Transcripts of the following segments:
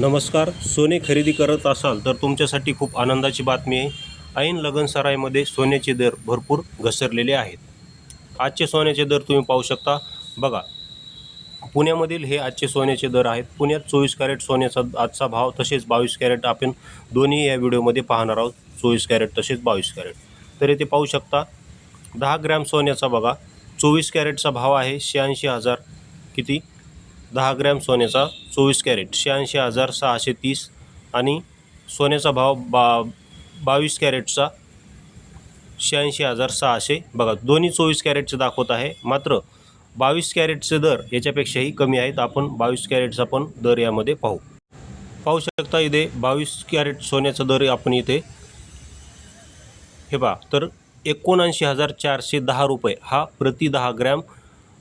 नमस्कार. सोने खरेदी करत असाल तर तुमच्यासाठी खूप आनंदाची बातमी आहे. ऐन लगनसरायमध्ये सोन्याचे दर भरपूर घसरलेले आहेत. आजचे सोन्याचे दर तुम्ही पाहू शकता. बघा पुण्यामधील हे आजचे सोन्याचे दर आहेत. पुण्यात चोवीस कॅरेट सोन्याचा आजचा भाव तसेच बावीस कॅरेट आपण दोन्ही या व्हिडिओमध्ये पाहणार आहोत. चोवीस कॅरेट तसेच बावीस कॅरेट. तर येथे पाहू शकता दहा ग्रॅम सोन्याचा बघा चोवीस कॅरेटचा भाव आहे शहाऐंशी हजार किती? दहा ग्रॅम सोन्याचा चोवीस कॅरेट शहाऐंशी हजार सहाशे तीस आणि सोन्याचा भाव बा बावीस कॅरेटचा शहाऐंशी हजार सहाशे. बघा दोन्ही चोवीस कॅरेटचे दाखवत आहे. मात्र बावीस कॅरेटचे दर याच्यापेक्षाही कमी आहेत. आपण बावीस कॅरेटचा पण दर यामध्ये पाहू. पाहू शकता इथे बावीस कॅरेट सोन्याचा दर आपण इथे हे पहा तर एकोणऐंशी हजार चारशे दहा रुपये हा प्रति दहा ग्रॅम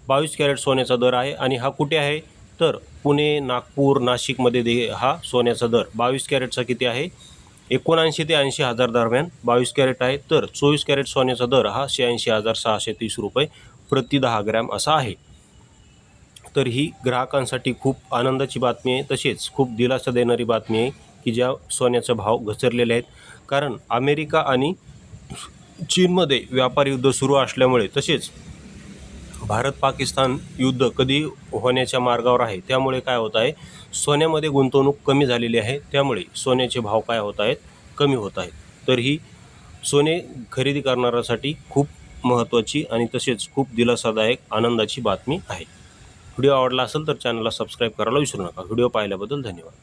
बावीस कॅरेट सोन्याचा दर आहे. आणि हा कुठे आहे? तर पुणे नागपूर नाशिकमध्ये दे हा सोन्याचा दर बावीस कॅरेटचा किती आहे? एकोणऐंशी ते ऐंशी हजार दरम्यान बावीस कॅरेट आहे. तर चोवीस कॅरेट सोन्याचा दर हा शहाऐंशी हजार सहाशे तीस रुपये प्रति दहा ग्रॅम असा आहे. तर ही ग्राहकांसाठी खूप आनंदाची बातमी आहे. तसेच खूप दिलासा देणारी बातमी आहे की ज्या सोन्याचे भाव घसरलेले आहेत. कारण अमेरिका आणि चीनमध्ये व्यापार युद्ध सुरू असल्यामुळे तसेच भारत पाकिस्तान युद्ध कधी होण्याच्या मार्गावर आहे त्यामुळे काय होत आहे? सोन्यामध्ये गुंतवणूक कमी झालेली आहे त्यामुळे सोन्याचे भाव काय होत आहेत? कमी होत आहेत. तर ही सोने खरेदी करणाऱ्यासाठी खूप महत्त्वाची आणि तसेच खूप दिलासादायक आनंदाची बातमी आहे. व्हिडिओ आवडला असेल तर चॅनलला सबस्क्राईब करायला विसरू नका. व्हिडिओ पाहिल्याबद्दल धन्यवाद.